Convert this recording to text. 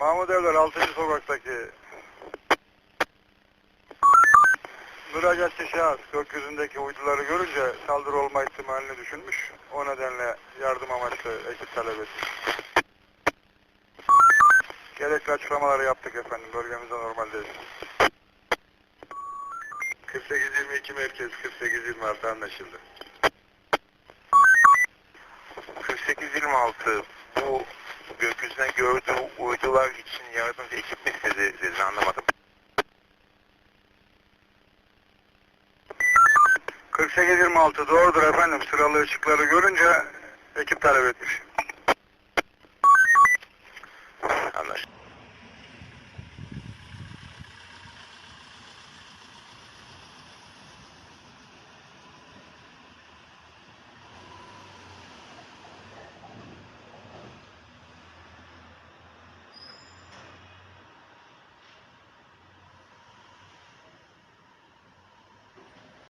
Mahmut Evler 6. sokaktaki müracaatçı şahıs gökyüzündeki uyduları görünce saldırı olma ihtimalini düşünmüş. O nedenle yardım amaçlı ekip talep etmiş. Gerekli açıklamaları yaptık efendim. Bölgemizde normaldeyiz. 48-22 merkez 48-26 anlaşıldı. 4826 bu gökyüzünden gördüğü uydular için yardımcı ekip mi istedi dedin anlamadım. 48-26 doğrudur efendim. Sıralı ışıkları görünce ekip talep etmiş.